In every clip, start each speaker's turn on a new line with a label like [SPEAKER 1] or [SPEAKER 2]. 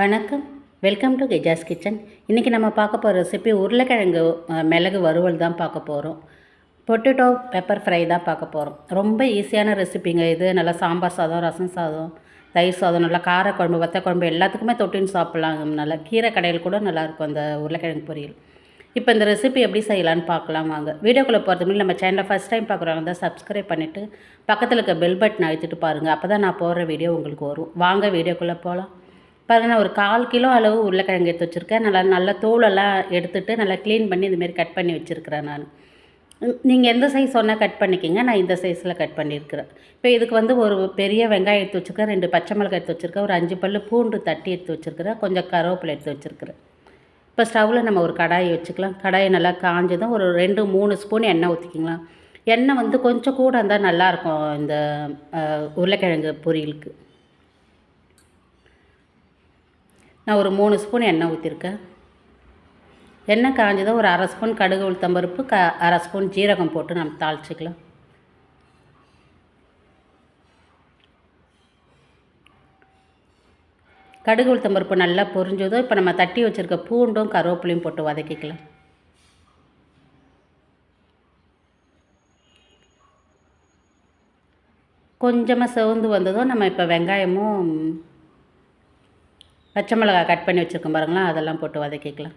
[SPEAKER 1] வணக்கம். Welcome to கெஜாஸ் kitchen இன்றைக்கி நம்ம பார்க்க போகிற ரெசிபி உருளைக்கிழங்கு மிளகு வறுவல் தான் பார்க்க போகிறோம் பொட்டேட்டோ பெப்பர் ஃப்ரை தான் பார்க்க போகிறோம் ரொம்ப ஈஸியான ரெசிபிங்க இது. நல்லா சாம்பார் சாதம் ரசம் சாதம் தயிர் சாதம் நல்லா கார குழம்பு வத்த குழம்பு எல்லாத்துக்குமே தொட்டின்னு சாப்பிட்லாம். நல்லா கீரை கடையில் கூட நல்லாயிருக்கும் அந்த உருளைக்கிழங்கு பொரியல். இப்போ இந்த ரெசிபி எப்படி செய்யலான்னு பார்க்கலாம் வாங்க. வீடியோக்குள்ளே போகிறதுக்கு முன்னாடி நம்ம சேனலை ஃபஸ்ட் டைம் பார்க்குறவங்க தான் சப்ஸ்கிரைப் பண்ணிவிட்டு பக்கத்தில் இருக்க பெல் பட்டன் அழுத்திட்டு பாருங்கள் அப்போ தான் நான் போடுற வீடியோ உங்களுக்கு வரும். வாங்க வீடியோக்குள்ளே போகலாம் பாருங்க ஒரு கால் கிலோ அளவு உருளைக்கிழங்கு எடுத்து வச்சுருக்கேன். நல்லா நல்லா தோலெல்லாம் எடுத்துட்டு நல்லா க்ளீன் பண்ணி இதுமாரி கட் பண்ணி வச்சுருக்கிறேன் நான். நீங்கள் எந்த சைஸ் சொன்னால் கட் பண்ணிக்கிங்க. நான் இந்த சைஸில் கட் பண்ணியிருக்கிறேன். இப்போ இதுக்கு வந்து ஒரு பெரிய வெங்காயம் எடுத்து வச்சுருக்கேன். ரெண்டு பச்சை மிளகாய் எடுத்து வச்சுருக்கேன். ஒரு அஞ்சு பல்லு பூண்டு தட்டி எடுத்து வச்சுருக்கிறேன். கொஞ்சம் கருவேப்பிலை எடுத்து வச்சுருக்கிறேன். இப்போ ஸ்டவ்வில் நம்ம ஒரு கடாயை வச்சுக்கலாம். கடாயை நல்லா காஞ்சதும் ஒரு ரெண்டு மூணு ஸ்பூன் எண்ணெய் ஊற்றிக்கலாம் எண்ணெய் வந்து கொஞ்சம் கூட இருந்தால் நல்லாயிருக்கும் இந்த உருளைக்கிழங்கு பொரியலுக்கு. நான் ஒரு மூணு ஸ்பூன் எண்ணெய் ஊற்றிருக்கேன் எண்ணெய் காஞ்சதும் ஒரு அரை ஸ்பூன் கடுகு உளுத்தம்பருப்பு க அரை ஸ்பூன் ஜீரகம் போட்டு நம்ம தாளிச்சிக்கலாம். கடுகு உளுத்தம்பருப்பு நல்லா பொரிஞ்சதும் இப்போ நம்ம தட்டி வச்சுருக்க பூண்டும் கருவேப்பிலையும் போட்டு வதக்கிக்கலாம். கொஞ்சமாக சிவந்து வந்ததும் நம்ம இப்போ வெங்காயமும் பச்சை மிளகாய் கட் பண்ணி வச்சுருக்கோம் பாருங்களா அதெல்லாம் போட்டு வதக்கிக்கலாம்.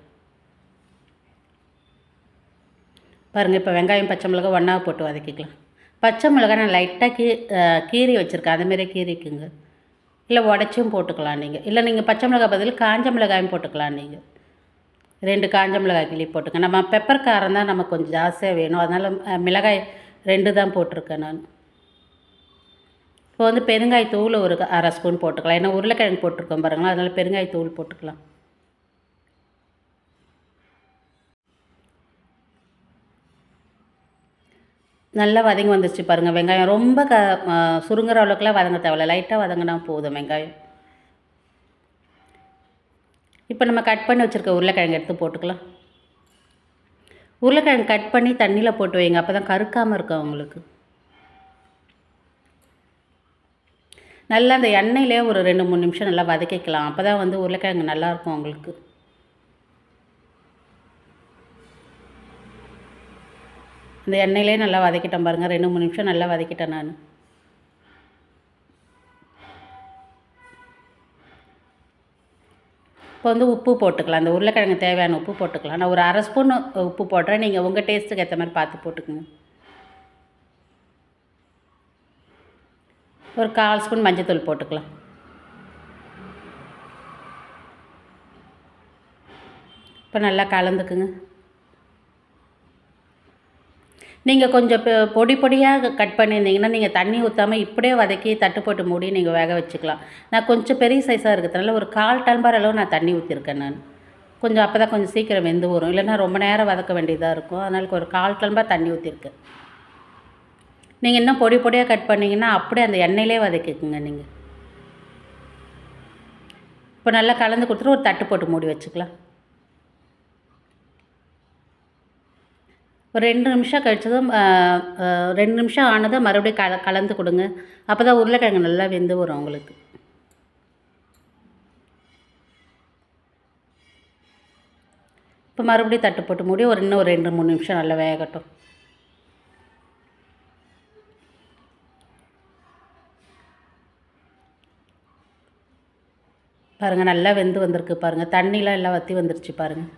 [SPEAKER 1] பாருங்கள் இப்போ வெங்காயம் பச்சை மிளகாய் ஒன்றா போட்டு வதக்கிக்கலாம். பச்சை மிளகாய் நான் லைட்டாக கீ கீரி வச்சுருக்கேன் அதுமாரி கீரிக்குங்க இல்லை உடச்சும் போட்டுக்கலாம் நீங்கள் இல்லை நீங்கள் பச்சை மிளகாய் பதில் காஞ்ச மிளகாயும் போட்டுக்கலாம் நீங்கள் ரெண்டு காஞ்ச மிளகாய் கிளி போட்டுக்க நம்ம பெப்பர் காரம் தான் நமக்கு கொஞ்சம் ஜாஸ்தியாக வேணும். அதனால் மிளகாய் ரெண்டு தான் போட்டிருக்கேன் நான். இப்போ வந்து பெருங்காய தூள் ஒரு அரை ஸ்பூன் போட்டுக்கலாம். ஏன்னா உருளைக்கிழங்கு போட்டிருக்கோம் பாருங்களா அதனால் பெருங்காய தூள் போட்டுக்கலாம். நல்லா வதங்கி வந்துருச்சு பாருங்கள் வெங்காயம். ரொம்ப க சுருங்குற அளவுக்குலாம் வதங்க தேவையில்ல. லைட்டாக வதங்கினா போதும் வெங்காயம். இப்போ நம்ம கட் பண்ணி வச்சுருக்க உருளைக்கிழங்கு எடுத்து போட்டுக்கலாம். உருளைக்கிழங்கு கட் பண்ணி தண்ணியில் போட்டு வைங்க. அப்போ தான் கருக்காமல் இருக்கும் உங்களுக்கு நல்லா அந்த எண்ணெயிலே ஒரு ரெண்டு மூணு நிமிஷம் நல்லா வதக்கிக்கலாம். அப்போ தான் வந்து உருளைக்கிழங்கு நல்லாயிருக்கும் உங்களுக்கு. இந்த எண்ணெயிலே நல்லா வதக்கிட்டேன் பாருங்கள் ரெண்டு மூணு நிமிஷம் நல்லா வதக்கிட்டேன் நான். இப்போ வந்து உப்பு போட்டுக்கலாம். இந்த உருளைக்கிழங்கு தேவையான உப்பு போட்டுக்கலாம். நான் ஒரு அரை ஸ்பூன் உப்பு போடுறேன். நீங்கள் உங்கள் டேஸ்ட்டுக்கு ஏற்ற மாதிரி பார்த்து போட்டுக்கோங்க. ஒரு கால் ஸ்பூன் மஞ்சத்தூள் போட்டுக்கலாம். இப்போ நல்லா கலந்துக்குங்க. நீங்கள் கொஞ்சம் பொடி பொடியாக கட் பண்ணியிருந்தீங்கன்னா நீங்கள் தண்ணி ஊற்றாமல் இப்படியே வதக்கி தட்டு போட்டு மூடி நீங்கள் வேக வச்சுக்கலாம். நான் கொஞ்சம் பெரிய சைஸாக இருக்கிறதுனால ஒரு கால் டம்பார் அளவு நான் தண்ணி ஊற்றிருக்கேன் நான். கொஞ்சம் அப்போ தான் கொஞ்சம் சீக்கிரம் வெந்து வரும். இல்லைன்னா ரொம்ப நேரம் வதக்க வேண்டியதாக இருக்கும். அதனால் ஒரு கால் டம்பார் தண்ணி ஊற்றிருக்கேன் நீங்கள் இன்னும் பொடி பொடியாக கட் பண்ணிங்கன்னா அப்படியே அந்த எண்ணெயிலே வதக்கிக்குங்க நீங்கள் இப்போ நல்லா கலந்து கொடுத்துட்டு ஒரு தட்டு போட்டு மூடி வச்சுக்கலாம். ஒரு ரெண்டு நிமிஷம் கழிச்சதும் ரெண்டு நிமிஷம் ஆனதும் மறுபடியும் கல கலந்து கொடுங்க. அப்போ தான் உருளைக்கிழங்கு நல்லா வெந்து வரும் உங்களுக்கு. இப்போ மறுபடியும் தட்டு போட்டு மூடி ஒரு இன்னும் ஒரு ரெண்டு மூணு நிமிஷம் நல்லா வேகட்டும். பாருங்கள் நல்லா வெந்து வந்திருக்கு பாருங்கள் தண்ணிலாம் எல்லாம் வற்றி வந்துருச்சு பாருங்கள்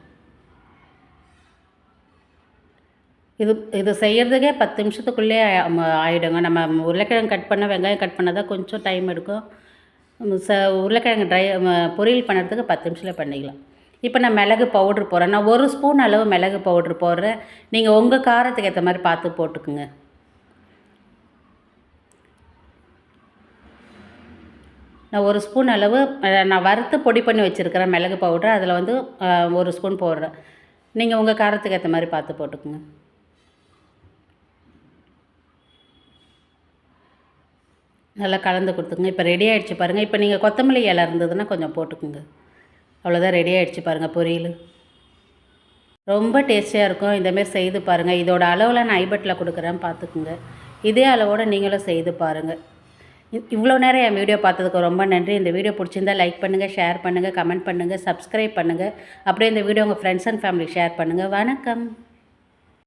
[SPEAKER 1] இது இது செய்கிறதுக்கே பத்து நிமிஷத்துக்குள்ளே ஆகிடுங்க நம்ம உருளைக்கிழங்கு கட் பண்ண வெங்காயம் கட் பண்ண தான் கொஞ்சம் டைம் எடுக்கும். ச உருளைக்கிழங்கு ட்ரை பொரியல் பண்ணுறதுக்கு பத்து நிமிஷத்தில் பண்ணிக்கலாம். இப்போ நான் மிளகு பவுட்ரு போடுறேன். நான் ஒரு ஸ்பூன் அளவு மிளகு பவுட்ரு போடுறேன். நீங்கள் உங்கள் காரத்துக்கு ஏற்ற மாதிரி பார்த்து போட்டுக்குங்க. நான் ஒரு ஸ்பூன் அளவு நான் வறுத்து பொடி பண்ணி வச்சுருக்கிறேன் மிளகு பவுட்ரு அதில் வந்து ஒரு ஸ்பூன் போடுறேன். நீங்கள் உங்கள் காரத்துக்கு ஏற்ற மாதிரி பார்த்து போட்டுக்குங்க. நல்லா கலந்து கொடுத்துங்க இப்போ ரெடி ஆகிடுச்சு பாருங்கள் இப்போ நீங்கள் கொத்தமல்லி இலை இருந்ததுன்னா கொஞ்சம் போட்டுக்குங்க. அவ்வளோதான் ரெடி ஆகிடுச்சு பாருங்கள் பொரியல். ரொம்ப டேஸ்டியாக இருக்கும். இந்தமாரி செய்து பாருங்கள் இதோட அளவில் நான் ஐபட்டில் கொடுக்குறேன். பார்த்துக்குங்க. இதே அளவோடு நீங்களும் செய்து பாருங்கள் இவ்வளோ நேரம் என் வீடியோ பார்த்ததுக்கு ரொம்ப நன்றி. இந்த வீடியோ பிடிச்சிருந்தா லைக் பண்ணுங்கள் ஷேர் பண்ணுங்கள் கமெண்ட் பண்ணுங்கள் சப்ஸ்கிரைப் பண்ணுங்கள் அப்படியே இந்த வீடியோ உங்கள் ஃப்ரெண்ட்ஸ் அண்ட் ஃபேமிலி ஷேர் பண்ணுங்கள் வணக்கம்.